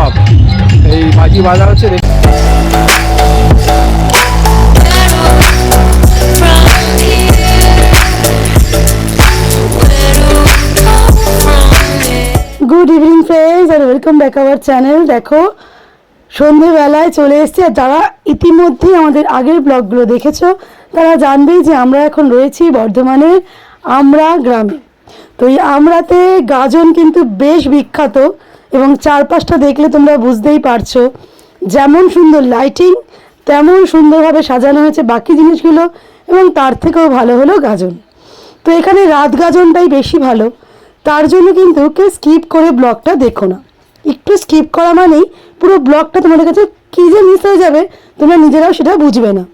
উৎসব এই বাজি বাঁধা হচ্ছে গুড ইভিনিং ফ্রেন্ডস আর ওয়েলকাম ব্যাক আওয়ার চ্যানেল দেখো, সন্ধেবেলায় চলে এসেছি, আর যারা ইতিমধ্যেই আমাদের আগের ব্লগগুলো দেখেছ, তারা জানবেই যে আমরা এখন রয়েছি বর্ধমানের আমরা গ্রামে। তো এই আমরাতে গাজন কিন্তু বেশ বিখ্যাত। এবং চারপাশটা দেখলে তোমরা বুঝতেই পারছ, যেমন সুন্দর লাইটিং তেমন সুন্দরভাবে সাজানো হয়েছে বাকি জিনিসগুলো এবং তার থেকেও ভালো হলো গাজন। তো এখানে রাত গাজনটাই বেশি ভালো, তার জন্য কিন্তু কেউ স্কিপ করে ব্লগটা দেখো না। একটু স্কিপ করা মানেই পুরো ব্লগটা তোমাদের কাছে কী যে মিস হয়ে যাবে, তোমরা নিজেরাও সেটা বুঝবে না।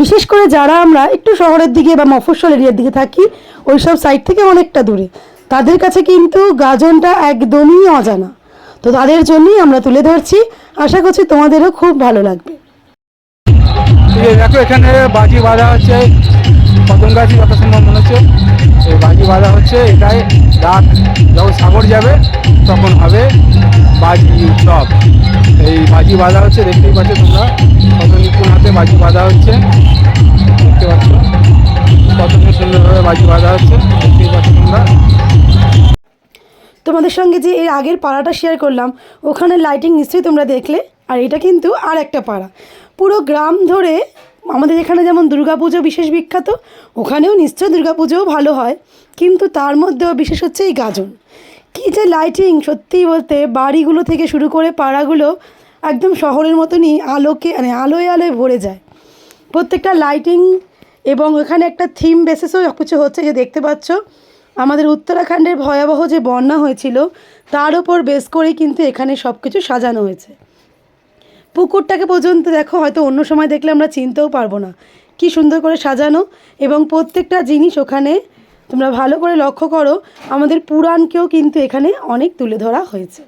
বিশেষ করে যারা আমরা একটু শহরের দিকে বা মফস্বল এরিয়ার দিকে থাকি ওই সব সাইড থেকে অনেকটা দূরে। তাদের কাছে কিন্তু গাজনটা একদমই অজানা। তো তাদের জন্যই আমরা তুলে ধরছি। আশা করছি তোমাদেরও খুব ভালো লাগবে। দেখো, এখানে বাজি বাঁধা হচ্ছে। পতঙ্গ গাছি যত সম্ভব মনে হচ্ছে। এই বাজি বাঁধা হচ্ছে, এটাই রাত যখন সাগর যাবে, তখন হবে বাজি উৎসব। এই বাজি বাঁধা হচ্ছে, দেখতেই পাচ্ছ তোমরা। কত হাতে বাজি বাঁধা হচ্ছে। দেখতে পাচ্ছ? কত সুন্দরভাবে বাজি বাঁধা হচ্ছে। দেখতেই পাচ্ছ তোমরা। তোমাদের সঙ্গে যে এর আগের পাড়াটা শেয়ার করলাম, ওখানে লাইটিং নিশ্চয়ই তোমরা দেখলে, আর এটা কিন্তু আর একটা পাড়া। পুরো গ্রাম ধরে আমাদের এখানে যেমন দুর্গাপুজো বিশেষ বিখ্যাত, ওখানেও নিশ্চয় দুর্গাপুজোও ভালো হয়, কিন্তু তার মধ্যেও বিশেষ হচ্ছে এই গাজন। কী যে লাইটিং সত্যিই বলতে বাড়িগুলো থেকে শুরু করে পাড়াগুলো একদম শহরের মতনই আলোকে মানে আলোয় আলোয় ভরে যায়। প্রত্যেকটা লাইটিং এবং এখানে একটা থিম বেসিসও কিছু হচ্ছে যে দেখতে পাচ্ছ আমাদের উত্তরাখণ্ডের ভয়াবহ যে বন্যা হয়েছিল, তার ওপর বেস করেই কিন্তু এখানে সব কিছু সাজানো হয়েছে। পুকুরটাকে পর্যন্ত দেখো, হয়তো অন্য সময় দেখলে আমরা চিনতেও পারব না। কি সুন্দর করে সাজানো এবং প্রত্যেকটা জিনিস ওখানে তোমরা ভালো করে লক্ষ্য করো, আমাদের পুরাণকেও কিন্তু এখানে অনেক তুলে ধরা হয়েছে।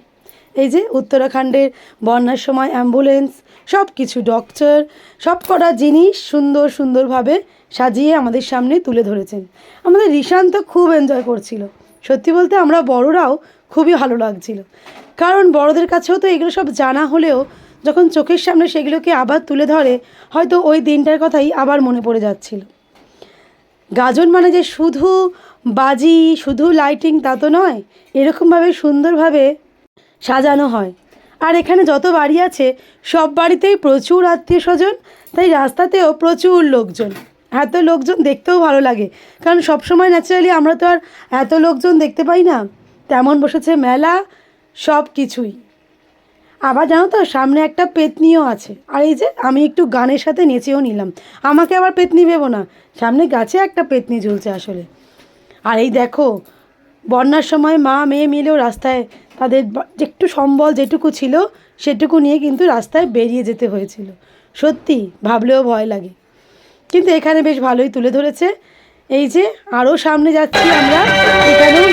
এই যে উত্তরাখণ্ডের বন্যার সময় অ্যাম্বুলেন্স সব কিছু ডক্টর সব কটা জিনিস সুন্দর সুন্দরভাবে সাজিয়ে আমাদের সামনে তুলে ধরেছেন। আমাদের রিশান তো খুব এনজয় করছিল। সত্যি বলতে আমরা বড়রাও খুবই ভালো লাগছিল। কারণ বড়দের কাছেও তো এগুলো সব জানা হলেও যখন চোখের সামনে সেগুলোকে আবার তুলে ধরে, হয়তো ওই দিনটার কথাই আবার মনে পড়ে যাচ্ছিল। গাজন মানে যে শুধু বাজি, শুধু লাইটিং তা তো নয়, এরকমভাবে সুন্দরভাবে সাজানো হয়। আর এখানে যত বাড়ি আছে, সব বাড়িতেই প্রচুর আত্মীয় স্বজন, তাই রাস্তাতেও প্রচুর লোকজন। এত লোকজন দেখতেও ভালো লাগে। কারণ সবসময় ন্যাচারালি আমরা তো আর এত লোকজন দেখতে পাই না। তেমন বসেছে মেলা, সব কিছুই। আবার জানো তো, সামনে একটা পেতনিও আছে। আর এই যে আমি একটু গানের সাথে নেচেও নিলাম। আমাকে আবার পেতনি ভেবো না। সামনে গাছে একটা পেতনি ঝুলছে আসলে। আর এই দেখো, বন্যার সময় মা মেয়ে মিলেও রাস্তায় তাদের একটু সম্বল যেটুকু ছিল, সেটুকু নিয়ে কিন্তু রাস্তায় বেরিয়ে যেতে হয়েছিল। সত্যি, ভাবলেও ভয় লাগে। কিন্তু এখানে বেশ ভালোই তুলে ধরেছে। এই যে আরও সামনে যাচ্ছি আমরা, এখানেও।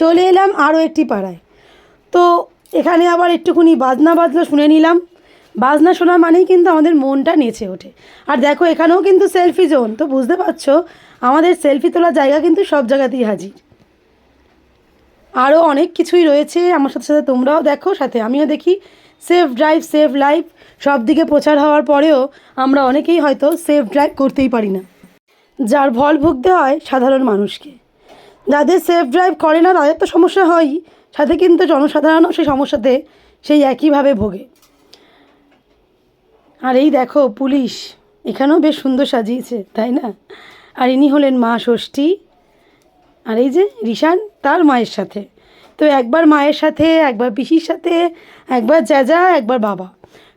চলে এলাম আরও একটি পাড়ায়। তো এখানে আবার একটুখানি বাজনা বাজলো, শুনে নিলাম। বাজনা শোনা মানেই কিন্তু আমাদের মনটা নেচে ওঠে। আর দেখো, এখানেও কিন্তু সেলফি জোন, তো বুঝতে পারছ, আমাদের সেলফি তোলার জায়গা কিন্তু সব জায়গাতেই হাজির। আরও অনেক কিছুই রয়েছে। আমার সাথে সাথে তোমরাও দেখো, সাথে আমিও দেখি। সেফ ড্রাইভ সেফ লাইফ সব দিকে প্রচার হওয়ার পরেও আমরা অনেকেই হয়তো সেফ ড্রাইভ করতেই পারি না। যার ভল ভুগতে হয় সাধারণ মানুষকে। যাদের সেফ ড্রাইভ করে না, তাদের তো সমস্যা হয়ই। সাথে কিন্তু জনসাধারণও সেই সমস্যাতে সেই একইভাবে ভোগে। আর এই দেখো, পুলিশ। এখানেও বেশ সুন্দর সাজিয়েছে, তাই না? আর ইনি হলেন মা ষষ্ঠী। আর এই যে রিশান, তার মায়ের সাথে। তো একবার মায়ের সাথে, একবার পিসির সাথে, একবার জ্যাজা, একবার বাবা।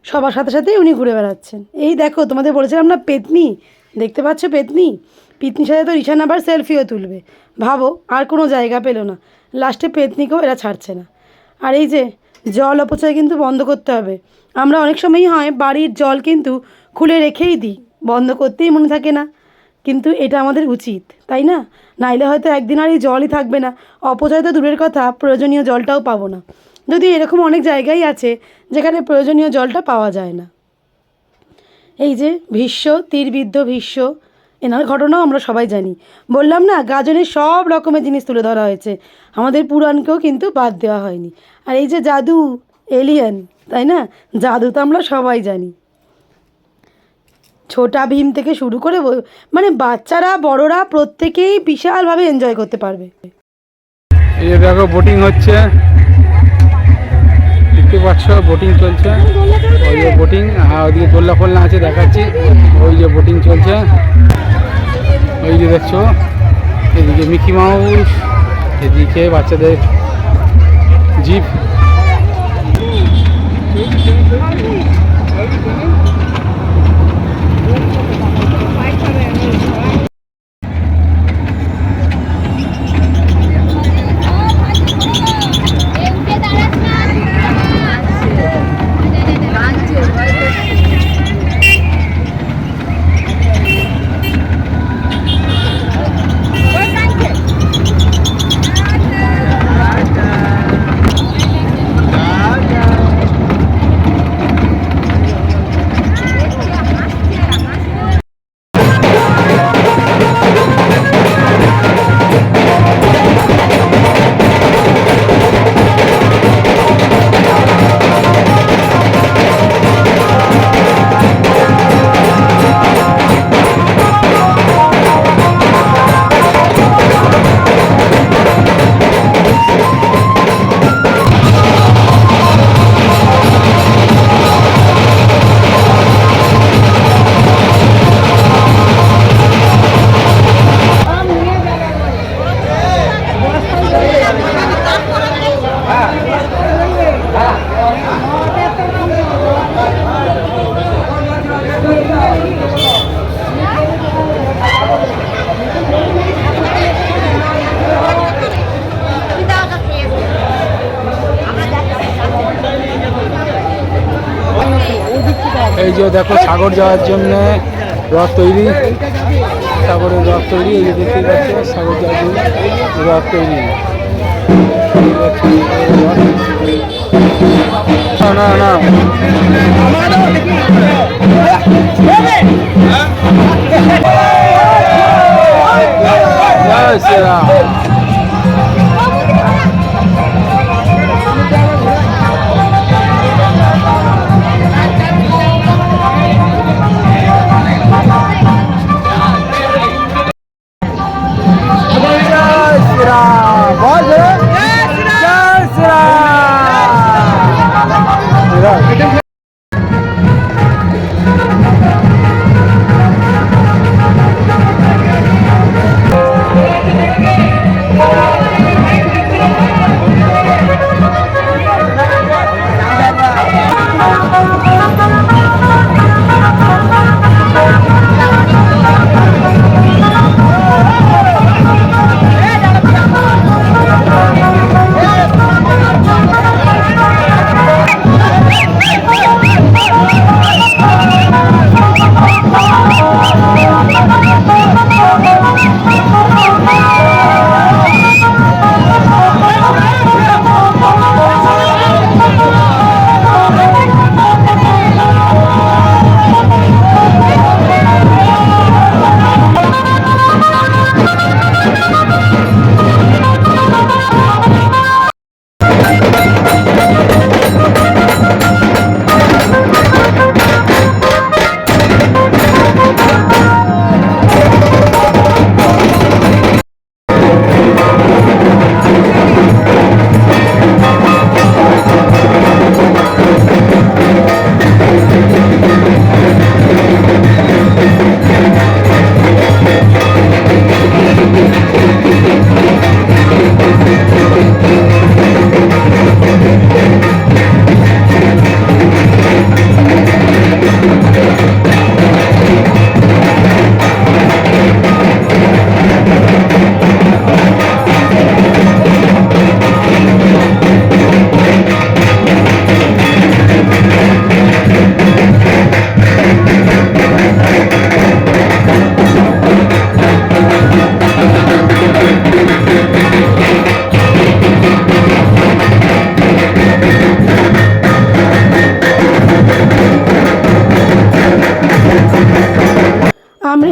সবার সাথে সাথেই উনি ঘুরে বেড়াচ্ছেন। এই দেখো, তোমাদের বলেছিলাম না, পেতনি। দেখতে পাচ্ছ পেতনি? পেতনির সাথে তো রিশান আবার সেলফিও তুলবে। ভাবো, আর কোনো জায়গা পেল না। লাস্টে পেতনিকেও এরা ছাড়ছে না। আর এই যে, জল অপচয় কিন্তু বন্ধ করতে হবে। আমরা অনেক সময়ই হয় বাড়ির জল কিন্তু খুলে রেখেই দিই। বন্ধ করতেই মনে থাকে না। কিন্তু এটা আমাদের উচিত, তাই না? নাইলে হয়তো একদিন আর এই জলই থাকবে না। অপচয় তো দূরের কথা, প্রয়োজনীয় জলটাও পাবো না। যদি এরকম অনেক জায়গাই আছে যেখানে প্রয়োজনীয় জলটা পাওয়া যায় না। এই যে ভীষ্ম, তীরবিদ্ধ ভীষ্ম, এনার ঘটনাও আমরা সবাই জানি। বললাম না, গাজনের সব রকমের জিনিস তুলে ধরা হয়েছে। আমাদের পুরাণকেও কিন্তু বাদ দেওয়া হয়নি। আর এই যে জাদু, এলিয়েন, তাই না? জাদু তো আমরা সবাই জানি। ছোটা ভীম থেকে শুরু করে মানে বাচ্চারা, বড়রা প্রত্যেকেই বিশালভাবে এনজয় করতে পারবে। এই যে দেখো বোটিং হচ্ছে। দেখতে পাচ্ছ বোটিং চলছে। ওই যে বোটিং আর ওইদিকে দোল্লা ফোল্লা আছে, দেখাচ্ছি। ওই যে বোটিং চলছে। ওই যে দেখছ, এদিকে মিকি মাউস, এদিকে বাচ্চাদের জিপ। এই যে দেখো সাগর যাওয়ার জন্য রথ তৈরি। সাগরের রথ তৈরি, এই যে দেখতে পাচ্ছ, সাগর যাওয়ার জন্য রথ তৈরি। না না জয়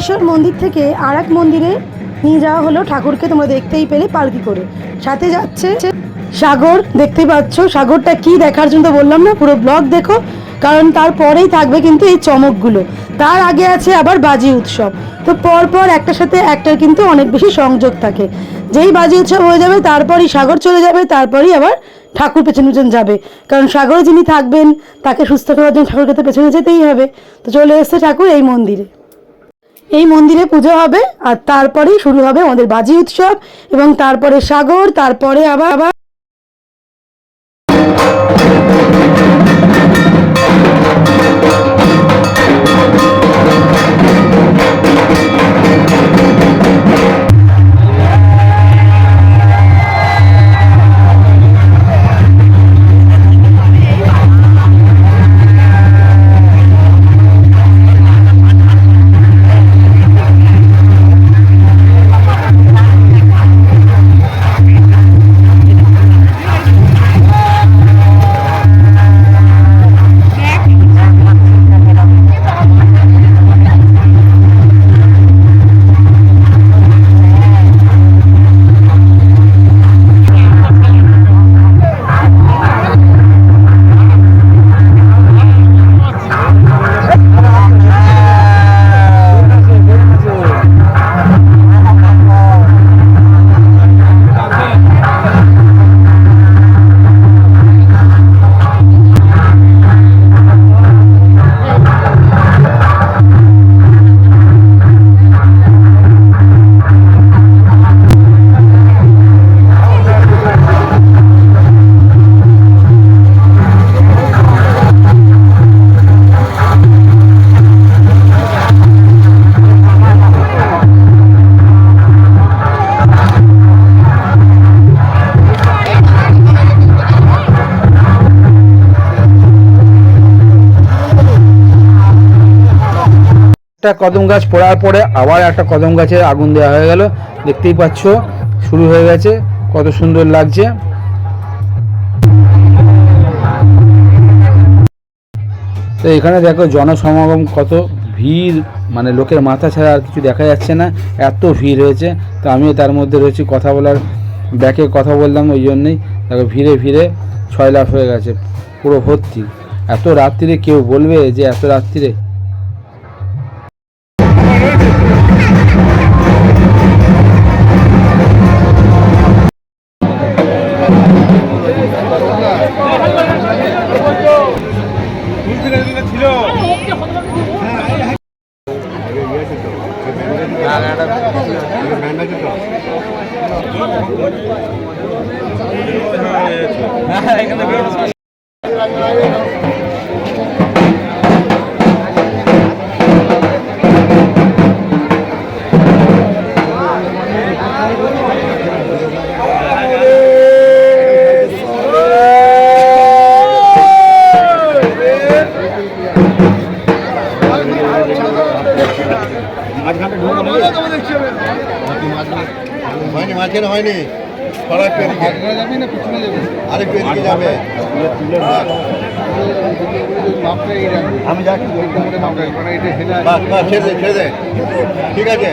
দক্ষিণেশ্বর মন্দির থেকে আর এক মন্দিরে নিয়ে যাওয়া হলো ঠাকুরকে। তোমরা দেখতেই পেলে পালকি করে। সাথে যাচ্ছে সাগর। দেখতেই পাচ্ছ সাগরটা কি দেখার জন্য বললাম না, পুরো ব্লগ দেখো। কারণ তারপরেই থাকবে কিন্তু এই চমকগুলো। তার আগে আছে আবার বাজি উৎসব। তো পর পর একটার সাথে একটার কিন্তু অনেক বেশি সংযোগ থাকে। যেই বাজি উৎসব হয়ে যাবে তারপরই সাগর চলে যাবে, তারপরই আবার ঠাকুর পেছন পেছন যাবে। কারণ সাগরে যিনি থাকবেন, তাকে সুস্থ করার জন্য ঠাকুরকে তো পেছনে যেতেই হবে। তো চলে এসছে ঠাকুর এই মন্দিরে। এই মন্দিরে পুজো হবে আর তারপরেই শুরু হবে আমাদের বাজি উৎসব এবং তারপরে সাগর, তারপরে আবার আবার একটা কদম গাছ পড়ার পরে আবার একটা কদম গাছে আগুন দেওয়া হয়ে গেল। দেখতেই পাচ্ছ, শুরু হয়ে গেছে। কত সুন্দর লাগছে। তো এখানে দেখো জনসমাগম, কত ভিড় মানে লোকের মাথা ছাড়া আর কিছু দেখা যাচ্ছে না। এত ভিড় হয়েছে। তো আমিও তার মধ্যে রয়েছি, কথা বলার ব্যাকে কথা বললাম ওই জন্যই। দেখো ভিড়ে ভিড়ে ছয় লাখ হয়ে গেছে, পুরো ভর্তি। এত রাত্রিরে কেউ বলবে যে এত রাত্রিরে হয়নি আমি যাচ্ছি। ছেড়ে দে ছেড়ে দে। ঠিক আছে।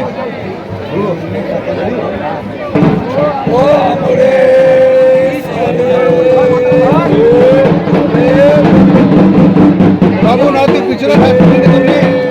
বাবু না তুই পিছনে তুমি পিছনে থাকবি।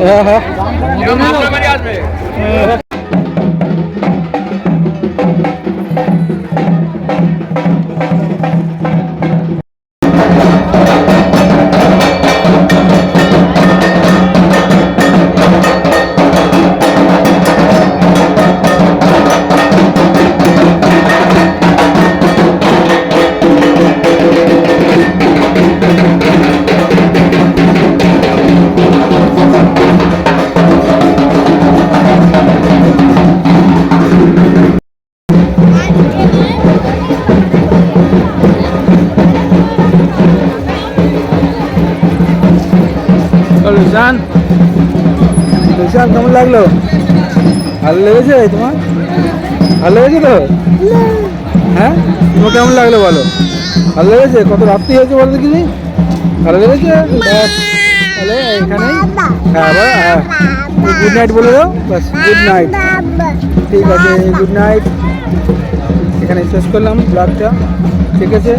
হ্যাঁ হ্যাঁ। রুশান কেমন লাগল? ভালো লেগেছে তোমার? ভালো লেগেছে তো? হ্যাঁ? তোমার কেমন লাগল বলো? ভালো লেগেছে? কত রাত্রি হয়েছে বলো দেখিনি ভালো লেগেছে? তাহলে এখানেই। হ্যাঁ হ্যাঁ। গুড নাইট বলে দাও বাস গুড নাইট। ঠিক আছে, গুড নাইট। এখানে শেষ করলাম ব্লগটা। ঠিক আছে?